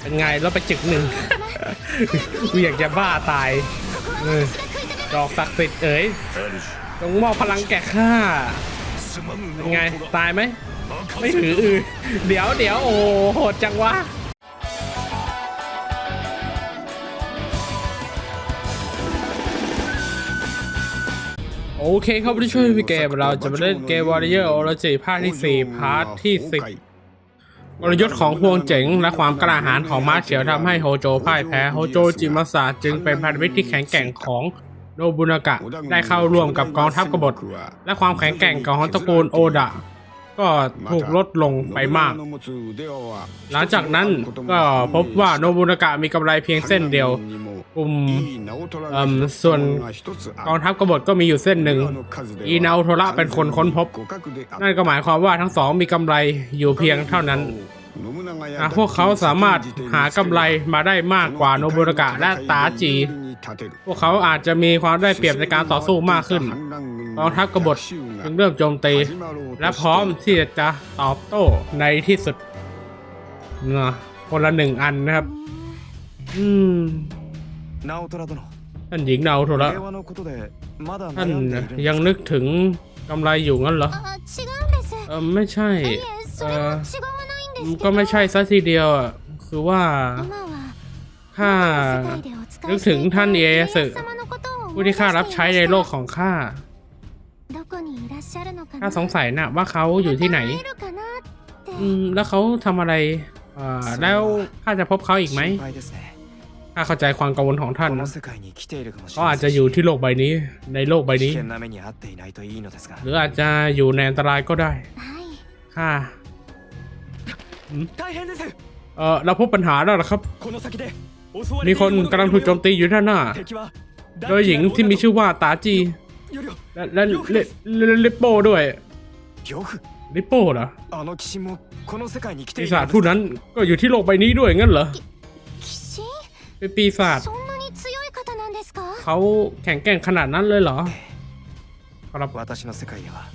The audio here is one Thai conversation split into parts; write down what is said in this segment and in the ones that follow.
เป็นไงแล้วไปจึกหนึ่ง กูอยากจะบ้าตายเออดอกศักดิ์สิทธิ์เอ๋ยจงมอบพลังแก่ข้าเป็นไงตายไหมไม่ถืออือเดี๋ยวเดี๋ยวโอ้โหโหดจังวะโอเคครับวันนี้ช่วยพี่เกมเราจะมาเล่นเกม Warrior o r o g i ภาคที่ 4 พาร์ทที่ 10 กลยุทธ์ของพวงเจ๋งและความกล้าหาญของมาเฉียวทำให้โฮโจพ่ายแพ้โฮโจจิมาสะจึงเป็นพันธมิตรที่แข็งแกร่งของโนบุนากะได้เข้าร่วมกับกองทัพกบฏ และความแข็งแกร่งของตระกูลโอดะก็ถูกลดลงไปมาก หลังจากนั้นก็พบว่าโนบุนากะมีกำไรเพียงเส้นเดียว กลุ่มเอิ่มส่วนกองทัพกบฏก็มีอยู่เส้นหนึ่งอีนาโทระเป็นคนค้นพบ นั่นก็หมายความว่าทั้งสองมีกำไรอยู่เพียงเท่านั้นหากพวกเขาสามารถหากำไรมาได้มากกว่าโนบุนากะและตาจี พวกเขาอาจจะมีความได้เปรียบในการต่อสู้มากขึ้นกองทัพกบฏจึงเริ่มโจมตี และพร้อมที่จะตอบโต้ในที่สุดนะคนละหนึ่งอันนะครับ อืม ナオトラ殿 ท่านหญิงนาโทระ 平和のことでまだ ท่าน 悩んでいるんです ยังนึกถึงกำไรอยู่งั้นเหรอ あ違うんです เออไม่ใช่ いえそれは違わないんですけど ก็ไม่ใช่ซะทีเดียวอ่ะ คือว่า 今は ข้า 世界でお使 นึ い ก して ถึง いた ท่านเอ 家 สึ 康様のことを思 ผู้ い出 ที่ して ข้ารับใช้ในโลก い ของข้า ましたどこにいらっしゃるのか ข้า な สงสัยนะว่าเขาอยู่ที่ไหน また会えるかなって อืม แล้วเขาทำอะไรอ่าแล้วข้าจะพบเขาอีกไหม 心配ですね ข้าเข้าใจความกังวลของท่านก็อาจจะอยู่ที่โลกใบนี้ในโลกใบนี้ หรืออาจจะอยู่ในอันตรายก็ได้ข้าเออเราพบปัญหาแล้วหรอครับ มีคนกำลังถูกโจมตีอยู่ด้านหน้า โดยหญิงที่มีชื่อว่าตาจี และและลิปโป้ด้วยลิปโป้เหรอที่ศาจผู้นั้นก็อยู่ที่โลกใบนี้ด้วยงั้นเหรอ เป็นปีศาจเขาแข็งแกร่งขนาดนั้นเลยเหรอครับ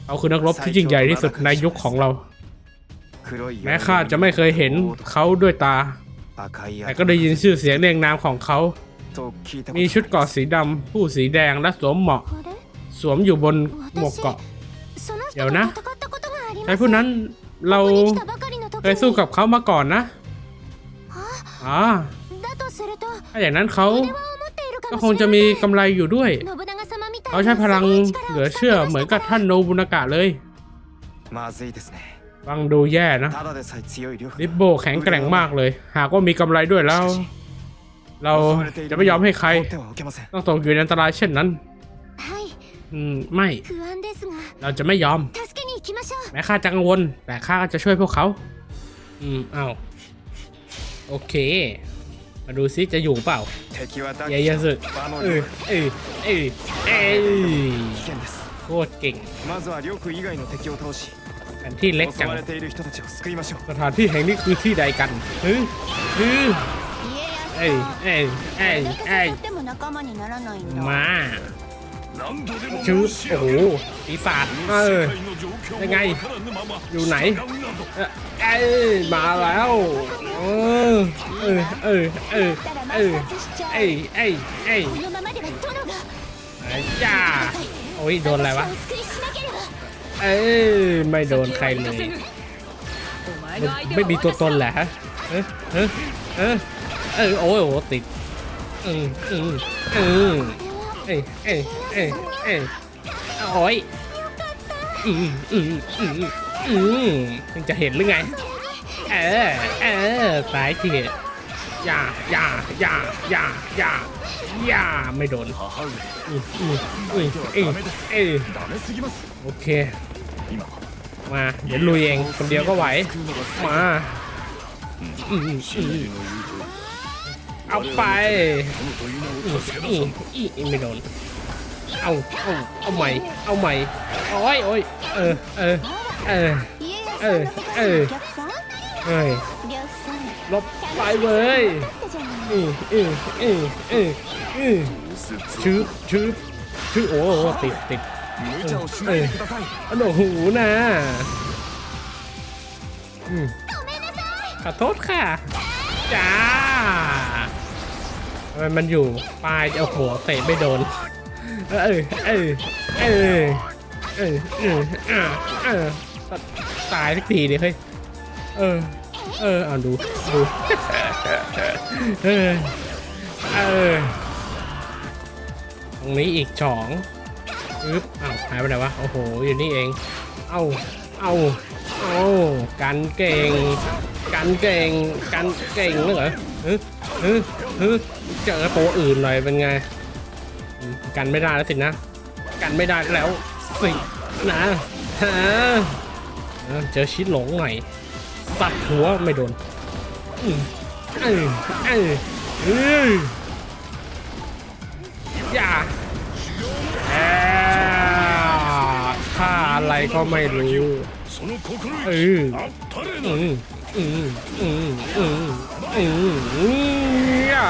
เขาคือนักรบที่ยิ่งใหญ่ที่สุดในยุคของเรา แม้ข้าจะไม่เคยเห็นเขาด้วยตา แต่ก็ได้ยินชื่อเสียงเรียงนามของเขา มีชุดเกาะสีดำผู้สีแดงและสวมเหมาะสวมอยู่บนหมวกเกาะ เดี๋ยวนะชายผู้นั้นเราเคยสู้กับเขามาก่อนนะอ๋อ ถ้าอย่างนั้นเขาก็คงจะมีกำไรอยู่ด้วย เขาใช้พลังเหลือเชื่อเหมือนกับท่านโนบุนากะเลยฟังดูแย่นะลิบโบแข็งแกร่งมากเลย หากว่ามีกำไรด้วยแล้ว เราจะไม่ยอมให้ใคร ต้องตกอยู่ในอันตรายเช่นนั้นอืมไม่ เราจะไม่ยอม แม้ข้าจะกังวล แต่ข้าก็จะช่วยพวกเขา อืมเอาโอเค มาดูซิจะอยู่เปล่าเยเยสึเออเออเออเออโคตรเก่งแผนที่เล็กจังสถานที่แห่งนี้คือที่ใดกันฮึฮึเอ้ยเอ้ยเอ้เอ้ยมา ชื้อโอ้โหปีศาจเออยังไง อยู่ไหน เอ้ยมาแล้ว เออ เออ เออ เออ เออ เอ้ยเอ้ยเอ้ยไอ้จ้าโอ้ยโดนอะไรวะ เอ้ยไม่โดนใครเลย ไม่มีตัวตนแหละฮะเออเออเออโอ้โหติดเออเออเออ เอ้เอ้เอ้เอ้ยโอ้ยอืมอืมอืมอืมมึงจะเห็นหรือไง เออ เออสายเขียอย่าอย่าอย่าอย่าอย่าอย่าไม่โดนอุ้อุ้อุ้เอ้เอ้โอเค มา เดี๋ยวลุยเองคนเดียวก็ไหว มาอืมอืม เอาไปอีอีไม่โดน เอาเอาเอาใหม่ เอาใหม่ โอ้ยโอ้ยเออ เออ เออ เออ เออเฮ้ยลบไปเว้ยเออเออเออเออืออชืบชืบชืบโอ้โหติดติดเออโอ้โหนะขอโทษค่ะ จ้า ทำไมมันอยู่ปลายโอ้โหเตะไม่โดน เออเออเออเออเออเออเออตายสักทีดิเฮ้ยเออ เออเอาดูดูเออเออตรงนี้อีกสองอึ๊บอ้าวหายไปไหนวะโอ้โหอยู่นี่เอง เอาเอาเอากันเก่ง กันเก่งกันเก่งเหรอ ฮึฮึเจอตัวอื่นหน่อยเป็นไง กันไม่ได้แล้วสินะ กันไม่ได้แล้วสินะฮะเจอชิดหลงหน่อยตัดหัวไม่โดนอืมอืมอือืมอย่าข้าอะไรก็ไม่รู้อืมอืมอืมอืมอืม อืมอืมอะ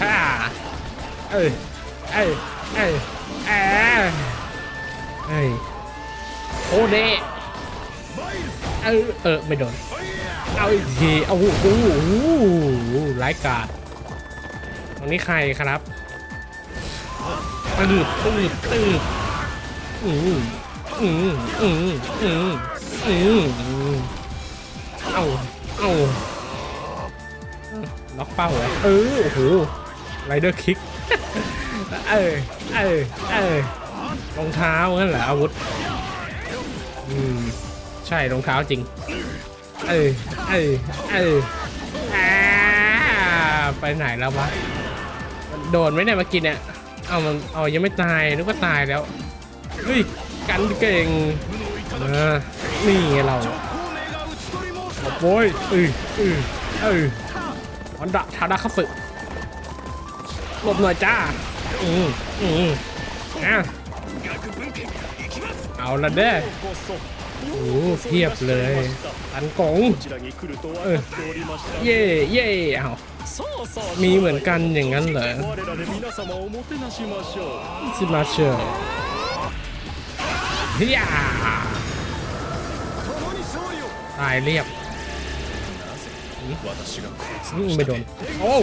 ฮ่าเอ้ยเอ้ยเอ้ยเอ้ยเอ้ยโอเดเออเออไม่โดนเอาอีกทีเอาโอ้โหร้ายกาจตรงนี้ใครครับตืดตืดตืดอืมอืมอืมอืมอืมเอาเอา ล็อกเป้าเหรอเออโอ้โหไรเดอร์คิก เออ เออ เออ รองเท้านั่นแหละอาวุธ อืม ใช่รองเท้าจริง เออ เออ เอออ่าไปไหนแล้ววะมันโดนไหมเนี่ยเมื่อกี้เนี่ย เอามัน เอายังไม่ตาย นึกว่าตายแล้ว เฮ้ย กันเก่งอ่านี่ไงเราโอ้ยเออเออเออ วันดะทาดาคัสึหลบหน่อยจ้า อืมอืมอะเอาละเด้โอ้เพียบเลยอันกงเย่เย่เอามีเหมือนกันอย่างนั้นเหรอซิมาเชอร์เฮียตายเรียบ ยิงไปโดนโอ้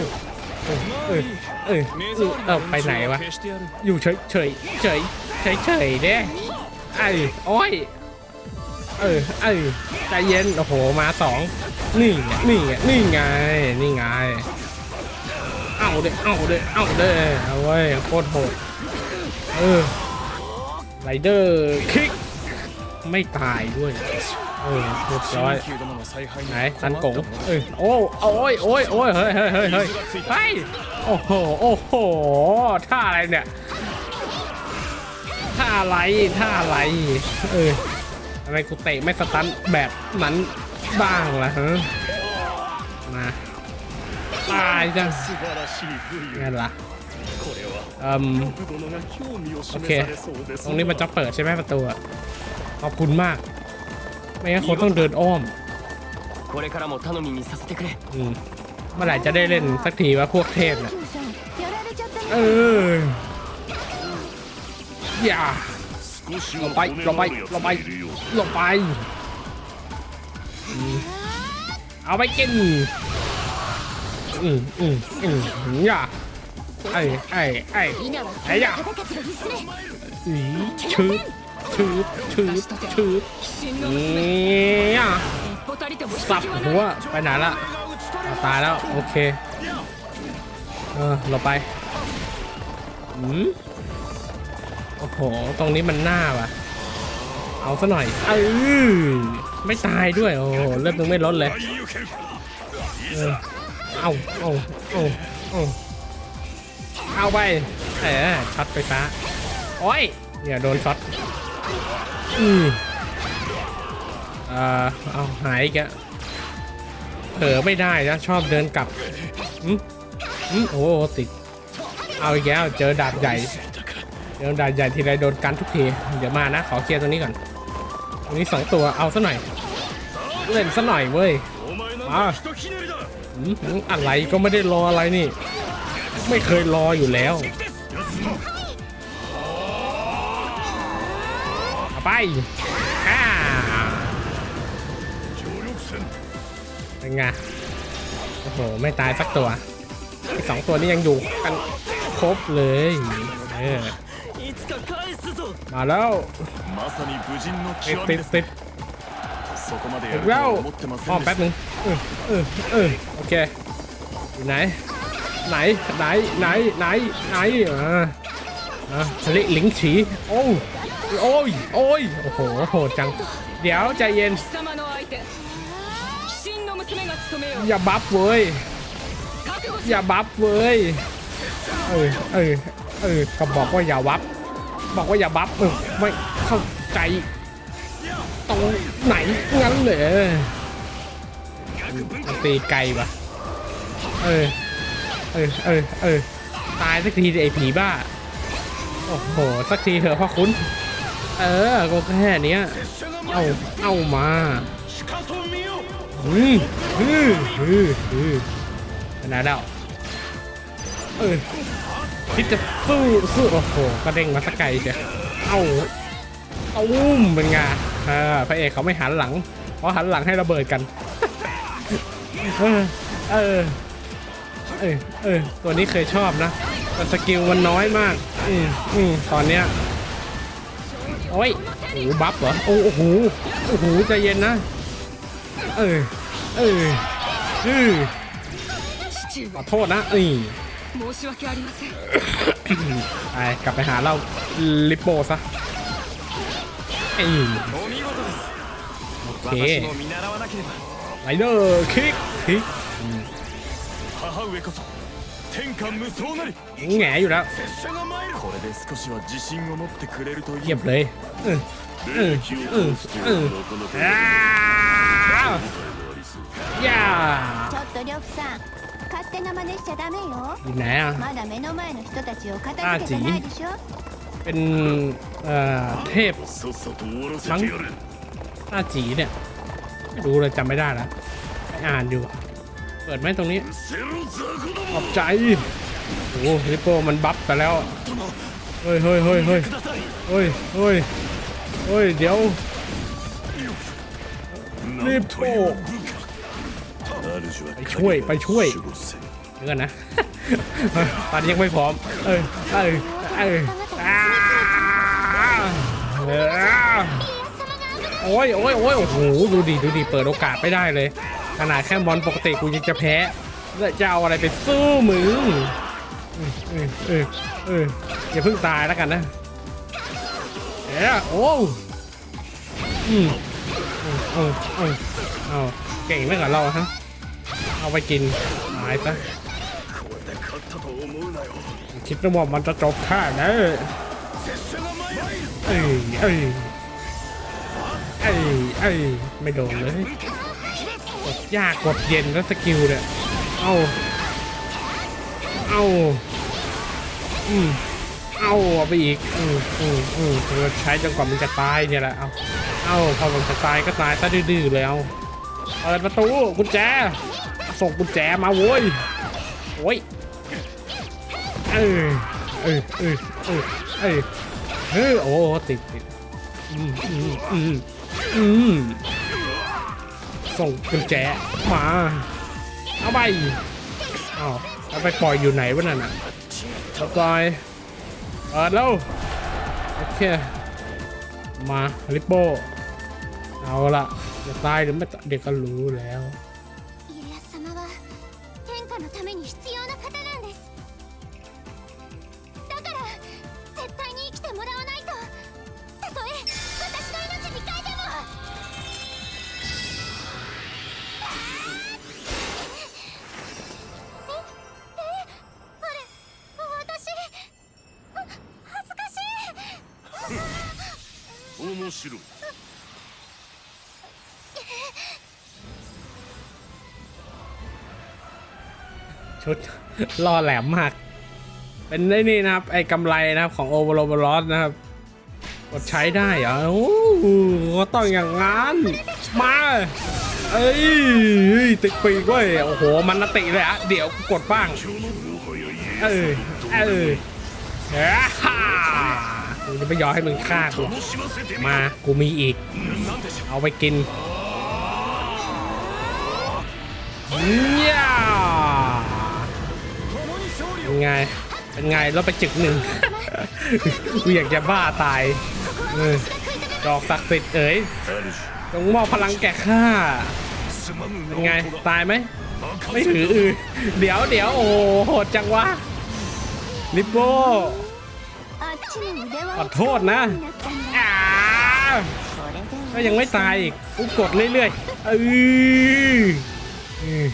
เออเออเออไปไหนวะ อยู่เฉยเฉยเฉยเฉยเฉยเด้ไอ้อ้ยเออเออใจเย็นโอ้โหมาสองนี่นี่นี่ไงนี่ไงเอาเด้เอาเด้เอาเด้เอาไว้โคตรโหดเออไรเดอร์คิกไม่ตายด้วย เออเรียบร้อยไหนตันกงเอ้ยโอ้โอ้ยโอ้ยโอ้ยเฮ้ยเฮ้ยเฮ้ยเฮ้ยไปโอ้โหโอ้โหท่าอะไรเนี่ยท่าอะไรท่าอะไรเอออะไรกูเตะไม่สตันแบบนั้นบ้างล่ะฮะมาตายจังงั้นล่ะอืมโอเค ตรงนี้มันจะเปิดใช่ไหมประตูขอบคุณมาก ไม่งั้นคนต้องเดินอ้อม これからも頼みにさせてくれ อืมเมื่อไหร่จะได้เล่นสักทีว่าพวกเทพน่ะ キューさんやられちゃった เอ ね อ อย่า 少しลงไปลงไปลงไป ลงไปอืมเอาไปกิน อืมอืมอืมอย่าไอ้ไอ้ไอ้ 稲はあいや忠勝が必須ね อี ชืบชืบชืบนี่สับหัวไปไหนละตายแล้ว โอเค เออเราไปอืมโอ้โห ตรงนี้มันหน้าว่ะ เอาซะหน่อยเออไม่ตายด้วย โอ้โห เลือดมึงไม่ลดเลย เอาเอาเอาเอาเอาไป เออช็อตไฟฟ้า โอ้ย เนี่ยโดนช็อต อืมอ่าเอาหายอีกอะเผลอไม่ได้นะ ชอบเดินกลับอืมอืมโอ้ติด เอาอีกแล้วเจอดาบใหญ่ เจอดาบใหญ่ทีไรโดนกันทุกที เดี๋ยวมานะ ขอเคลียร์ตัวนี้ก่อนตัวนี้สองตัวเอาซะหน่อยเล่นซะหน่อยเว้ยมาอะไรก็ไม่ได้รออะไรนี่ ไม่เคยรออยู่แล้ว ไปอ่าเป็ไง โอ้โห ไม่ตายสักตัวสองตัวนี้ยังอยู่กันครบเลยเออมาแล้วติดติดติดแล้วอ้อมแป๊บนึงเออเออเออโอเคไหน ไหน ไหน ไหน ไหน ไหนอ่าอ่าทะเลลิงฉีโอ้ โอ้ย โอ้ย โอ้โห โหดจัง เดี๋ยวใจเย็น อย่าบัฟเว้ย อย่าบัฟเว้ย เออ เออ เออก็บอกว่าอย่าบับ บอกว่าอย่าบัฟ เออ ไม่เข้าใจ ตรงไหนงั้นเหรอตีไกลปะเออ เออ เออ เออ ตายสักทีไอ้ผีบ้า โอ้โห สักทีเถอะพ่อคุณ เออ ก็แค่เนี้ย เอาเอามาฮึฮึฮึฮึขนะแล้วเออคิดจะสู้สู้โอ้โหก็เด้งมาสกไกลเชีเอาเอาอุ้มเป็นไงอ่าพระเอกเขาไม่หันหลังเพราะหันหลังให้ระเบิดกัน เออ เออ เออ ตัวนี้เคยชอบนะแต่สกิลมันน้อยมาก อืมอืมตอนเนี้ย โอ้ยโอ้บัฟเหรอ โอ้โห โอ้โห ใจเย็นนะ เออ เออชื่อขอโทษนะเอ้ยไปกลับไปหาเราลิปโป้ซะเอ้ยโอเคไรเดอร์คิกคิก 天下無双なり แหงอยู่แล้ว 拙者が参るこれで少しは自信を持ってくれるとい เงี い ยบเลยเออ 霊気を通すとうんなかなか อ้าวย่า ちょっと呂布さん勝手な真似しちゃダメよ อยู่ไหนอ่ะ まだ目の前の人たちを片付けてないでしょ เป็นเอ่อเทพ さっさと終わらせてやれ หน้าจีเนี่ยไม่รู้เลยจำไม่ได้แล้วไปอ่านอยู่ เปิดไหมตรงนี้ ขอบใจ โอ้โหลิปโป้มันบัฟไปแล้ว เฮ้ยเฮ้ยเฮ้ยเฮ้ยเฮ้ยเฮ้ยเฮ้ย เดี๋ยวลิปโป้ไปช่วยไปช่วยเงินนะตอนนี้ยังไม่พร้อม เอ้ยเอ้ยเอ้ยโอ้ยโอ้ยโอ้ยโอ้โห ดูดีดูดีเปิดโอกาสไม่ได้เลย ขนาดแค่บอลปกติกูยังจะแพ้จะเอาอะไรไปสู้มึงเออเออเอออย่าเพิ่งตายแล้วกันนะเอ๊โอ้อืมเออเออเอาเก่งไม่กับเราฮะเอาไปกินหายซะคิดว่ามันจะจบค่านะเอ้ยเอ้ยเอ้ยเอ้ยไม่โดนเลย ยากกดเย็นแล้วสกิลเนี่ย เอาเอาอืมเอาเอาไปอีก อืมอืมอืมเราใช้จนกว่ามันจะตายเนี่ยแหละ เอาเอาพอมันจะตายก็ตายซะดื้อๆเลยเอาเปิดประตูกุญแจ ส่งกุญแจมาโว้ยโอ้ยเออเออเออเออเออเออโอ้ติดติดอืมอืมอืมอืม ส่งกุญแจมา เอาไปเอาเอาไปปล่อยอยู่ไหนวะนั่นอะเอาปล่อยเปิดแล้ว โอเค มาลิปโป้ เอาละจะตายหรือไม่เด็กก็รู้แล้ว ชุดล่อแหลมมาก เป็นได้นี่นะครับ ไอ้กำไรนะครับของโอเวอร์โบลอสนะครับกดใช้ได้เหรอโอ้โหต้องอย่างงั้น มา เอ้ยติดปีกไว้โอ้โห มันนติเลยอะเดี๋ยวกดบ้าง เออ เออฮ่ากูจะไม่ยอมให้มึงฆ่ากูมา กูมีอีก เอาไปกินเย เป็ไง เป็นไงรถไปจึกหนึ่งกูอยากจะบ้าตายดอกศักดิ์สิทธิ์เอ๋ยต้องมอบพลังแก่ข้าเป็นไง ตายไหม ไม่ถืออือเดี๋ยวเดี๋ยวโอ้โหดจังวะลิปโบขอโทษนะก็ยังไม่ตายอีกกูกดเรื่อยๆเออ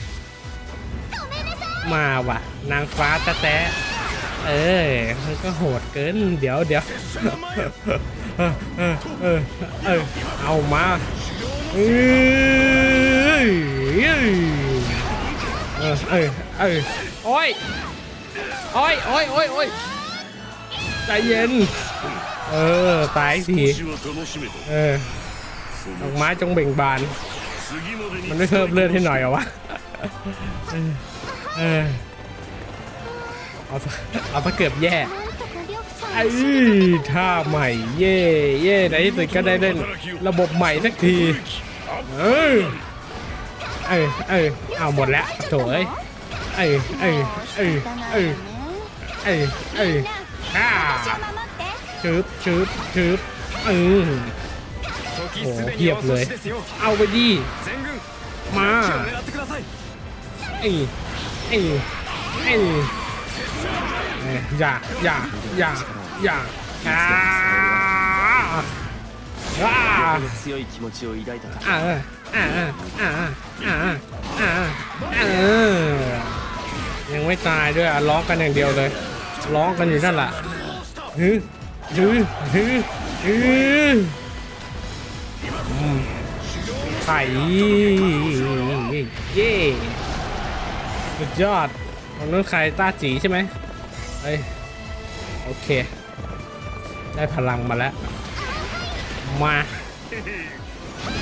มาว่ะ นางฟ้าตะแตะเออมันก็โหดเกิน เดี๋ยวเดี๋ยวเออเออเออเอามาเออเออเโอ้ยโอ้ยโอ้ยโอ้ยโอ้ยใจเย็น เออ ตายสีเออดอกไม้จงเบ่งบาน มันไม่เพิ่มเลือดให้หน่อยเหรอวะ เออเอาซะเอาซเกือบแย่ไอ้ท่าใหม่เย่เย่ไหนที่สุดก็ได้เล่นระบบใหม่สักที เออเออเออเอาหมดแล้วโถเอ้ยเอ้ยเออเออเออเออเออฮ่าชืบชืบชืบเออโอ้เพียบเลย เอาไปดีมาเออ เอเออย่าอย่าอย่าอย่าอ่าอ่าอ่าอ่าอ่าอ่าอ่าอ่ายังไม่ตายด้วยอะร้องกันอย่างเดียวเลย ร้องกันอยู่นั่นแหละฮึฮึฮึฮึไข่เย่ สุดยอดของนั้นใครต้าจีใช่ไหมเฮ้ยโอเค ได้พลังมาแล้ว มา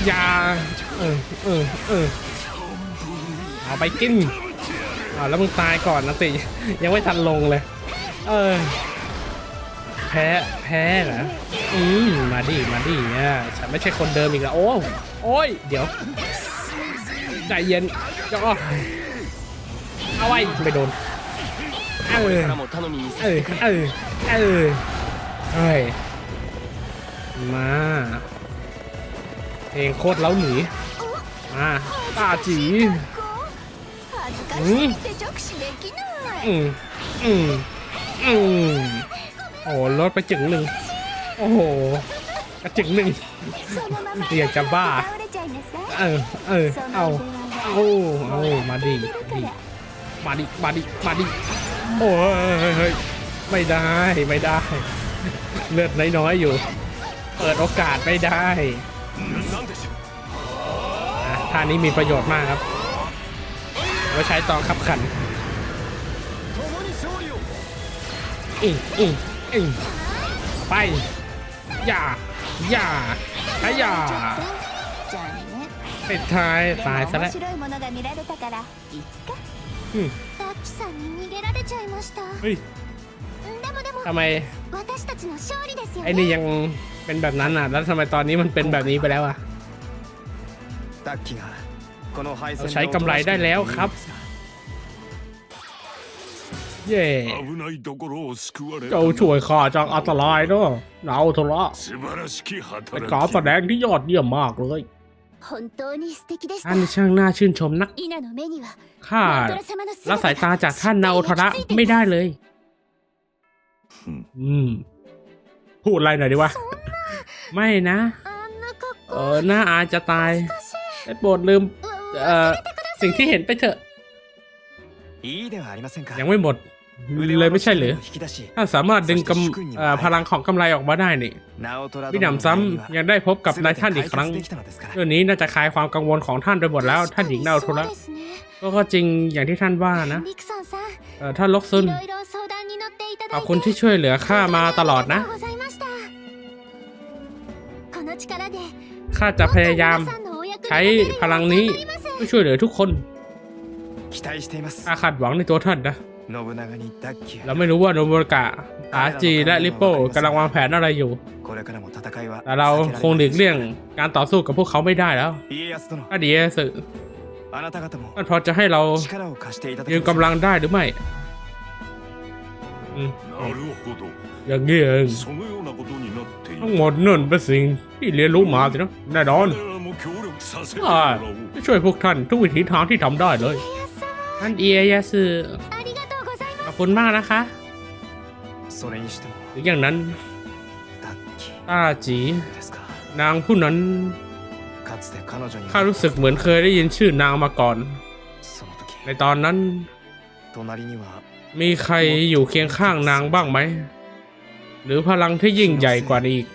อย่าเออเออเออเอาไปกินอ่าแล้วมึงตายก่อนนะสิยังไม่ทันลงเลย เออ แพ้ แพ้เหรออืมมาดิ มาดิเนี่ยฉันไม่ใช่คนเดิมอีกแล้ว โอ้โอ้ย เดี๋ยว ใจเย็นก็ เอาไว้ไม่โดน เอ こ อ れからも頼みに เออ เออ เออเฮ้ย มา เพลงโคตรเล้าหนี มาป้าจี 恥ずかしすぎて直視できない อืมอืมอืมโอ้ลดไปจึงหนึ่ง โอ้โหกระจึงหนึ่ง そのまま เรียกจะบ้า 倒れちゃいなさい เออ เออ เอา เอาเอามาดิดิ มาดิ มาดิ มาดิ โอ้ยไม่ได้ ไม่ได้ เลือดน้อยๆอยู่ เปิดโอกาสไม่ได้ท่านี้มีประโยชน์มากครับว่าใช้ต่อขับขันอิงอิงอิงไป อย่า อย่าอย่าปิดท้ายตายซะแล้ว ダッキさんに逃げられちゃいましたでもでもทำไม私たちの勝利ですよไอ้นี่ยังเป็นแบบนั้นอะ แล้วทำไมตอนนี้มันเป็นแบบนี้ไปแล้วอะダッキがこの敗戦でおとなしくなっているんですがเย่危ないところを救われたเจ้าช่วยข้าจากอันตรายเนาะเราทะเลาะเป็นการแสดงที่ยอดเยี่ยมมากเลย ท่านช่างน่าชื่นชมนักข้าละสายตาจากท่านนาโอทระไม่ได้เลย อืม พูดอะไรหน่อยดีวะ ไม่นะ เออหน้าอาจะตายได้โปรดลืม เอ่อ สิ่งที่เห็นไปเถอะ ยังไม่หมด เลยไม่ใช่หรือถ้าสามารถดึงกำพลังของกำไรออกมาได้นี่วินามซ้ำยังได้พบกับนายท่านอีกครั้งเรื่องนี้น่าจะคลายความกังวลของท่านไปหมดแล้วท่านหญิงนาโทระก็จริงอย่างที่ท่านว่านะท่านล็อกซุนขอบคุณที่ช่วยเหลือข้ามาตลอดนะข้าจะพยายามใช้พลังนี้เพื่อช่วยเหลือทุกคนข้าคาดหวังในตัวท่านนะ เราไม่รู้ว่าโนบุรกะอาจีและริปโป้กำลังวางแผนอะไรอยู่ แต่เราคงหลีกเลี่ยงการต่อสู้กับพวกเขาไม่ได้แล้วถ้าดีสึมันพอจะให้เรายืมกำลังได้หรือไม่อย่างนี้เองทั้งหมดนั่นเป็นสิ่งที่เรียนรู้มาสินะแน่นอนใช่ช่วยพวกท่านทุกวิถีทางที่ทำได้เลยท่านเอียยาสึ ขอบคุณมากนะคะหรืออย่างนั้นตาจีนางผู้นั้นข้ารู้สึกเหมือนเคยได้ยินชื่อนางมาก่อนในตอนนั้นมีใครอยู่เคียงข้างนางบ้างไหม หรือพลังที่ยิ่งใหญ่กว่านี้อีก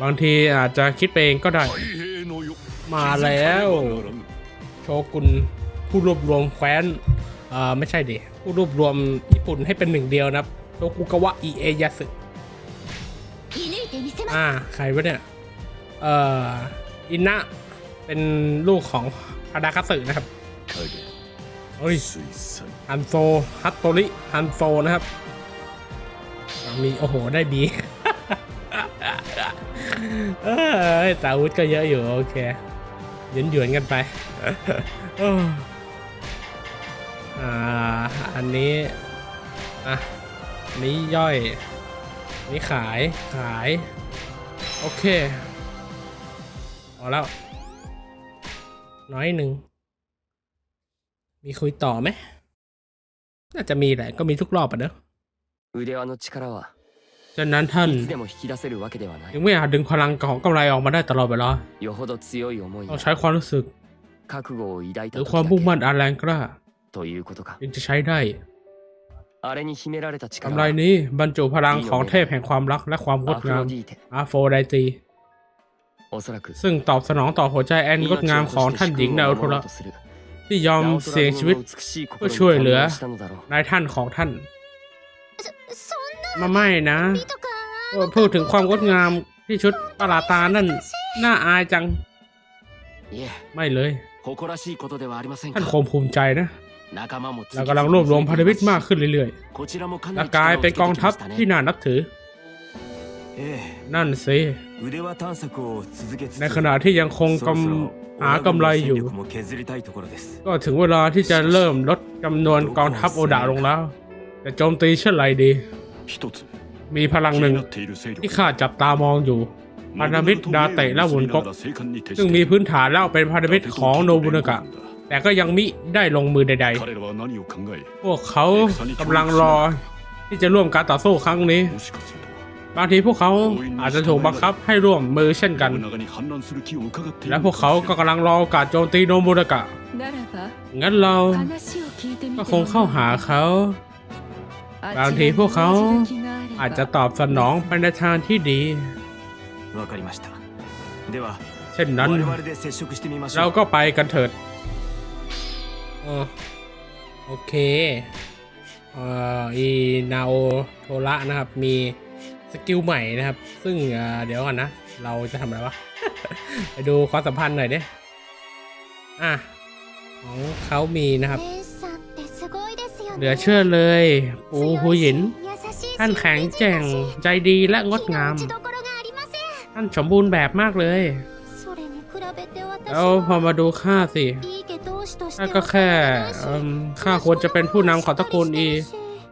บางทีอาจจะคิดไปเองก็ได้ มาแล้ว โชกุนผู้รวบรวมแคว้นอ่าไม่ใช่ดิ ผู้รวบรวมญี่ปุ่นให้เป็นหนึ่งเดียวนะครับโตกุกาวะอีเอยาสึอ่าใครวะเนี่ย เอ่อ อินะ เป็นลูกของฮาดาคาสึนะครับเฮ้ยฮันโซฮัตโตริฮันโซนะครับ มี โอ้โห ได้บีแต่อาวุธก็เยอะอยู่ โอเคหยวนๆกันไป อ่า อันนี้ อะนี้ย่อย นี้ขาย ขาย โอเคพอแล้ว น้อยหนึ่ง มีคุยต่อไหม น่าจะมีแหละ ก็มีทุกรอบอะเนอะฉะนั้นท่านยังไม่อาจดึงพลังของกำไรออกมาได้ตลอดเวลาต้องใช้ความรู้สึกหรือความมุ่งมั่นอันแรงกล้า ということか จึงจะใช้ได้ あれに秘められた力 กำไร は นี้บรรจุพลังของเทพแห่งความรักและความง ア ด フ งาม ロディーテ อาโฟไดตี おそらく ซึ่งตอบสนองต่อหัวใจแอนงดงามของท่านหญิงนาโอโทระ とする ที่ยอม ナオト เสี่ยง ラ ชีวิต 殿の美しい心に เพื่อช่วยเหลือ 感動したのだろう นายท่านของท่าน そそん มาไม่นะ な美とか พูดถึงความงดงามที่ชุดประหลาดตานั่น น่าอายจัง いえ ไม่เลย 誇らしいことではありません ท่าน か คงภูมิใจนะ 仲間も เรากำลังรวบรวมพันธมิตรมากขึ้นเรื่อยๆและกลายเป็นกองทัพที่น่านับถือ นั่นสิในขณะที่ยังคงกำหากำไรอยู่ ก็ถึงเวลาที่จะเริ่มลดจำนวนกองทัพโอดาลงแล้วจะโจมตีเช่นไรดี มีพลังหนึ่งที่ข้าจับตามองอยู่พันธมิตรดาเตะและวุนกกซึ่งมีพื้นฐานแล้วเป็นพันธมิตรของโนบุนกะ แต่ก็ยังมิได้ลงมือใดๆ พวกเขากำลังรอที่จะร่วมการต่อสู้ครั้งนี้ บางทีพวกเขาอาจจะถูกบังคับให้ร่วมมือเช่นกัน และพวกเขาก็กำลังรอโอกาสโจมตีโนมุระกะ งั้นเราก็คงเข้าหาเขา บางทีพวกเขาอาจจะตอบสนองเป็นทางที่ดีเช่นนั้น เราก็ไปกันเถิด เออโอเคเอ่ออีนาโอโทระนะครับ มีสกิลใหม่นะครับ ซึ่งเดี๋ยวก่อนนะ เราจะทำอะไรวะ ไปดูความสัมพันธ์หน่อยดิอะ ของเขามีนะครับเหลือเชื่อเลยปูหูหยิน ท่านแข็งแกร่งใจดีและงดงาม ท่านสมบูรณ์แบบมากเลยเอาพอมาดูข้าสิ นั่นก็แค่ข้าควรจะเป็นผู้นำของตระกูลอี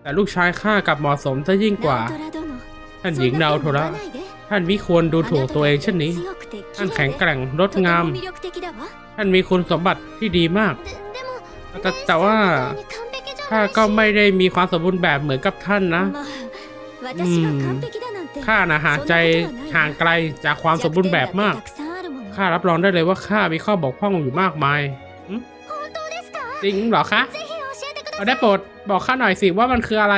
แต่ลูกชายข้ากับเหมาะสมซะยิ่งกว่า ท่านหญิงดาวโทระ ท่านมิควรดูถูกตัวเองเช่นนี้ ท่านแข็งแกร่งรดงาม ท่านมีคุณสมบัติที่ดีมาก แต่แต่ว่าข้าก็ไม่ได้มีความสมบูรณ์แบบเหมือนกับท่านนะ อืม ข้านะห่างใจห่างไกลจากความสมบูรณ์แบบมาก ข้ารับรองได้เลยว่าข้ามีข้อบกพร่องอยู่มากมาย จริงเหรอคะเอาได้โปรดบอกข้าหน่อยสิว่ามันคืออะไร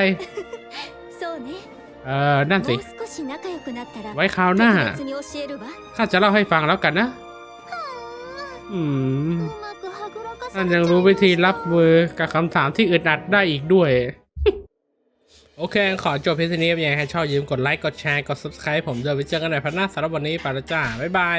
เออนั่นสิ ไว้คราวหน้า ข้าจะเล่าให้ฟังแล้วกันนะ อืมท่านยังรู้วิธีรับมือกับคำถามที่อึดอัดได้อีกด้วย โอเค ขอจบเพียงเท่านี้ยังไงใครชอบอย่าลืมกดไลค์ กดแชร์ กด subscribe ผมเดี๋ยวไปเจอกันในพันหน้าสำหรับวันนี้ไปแล้วจ้า บ๊ายบาย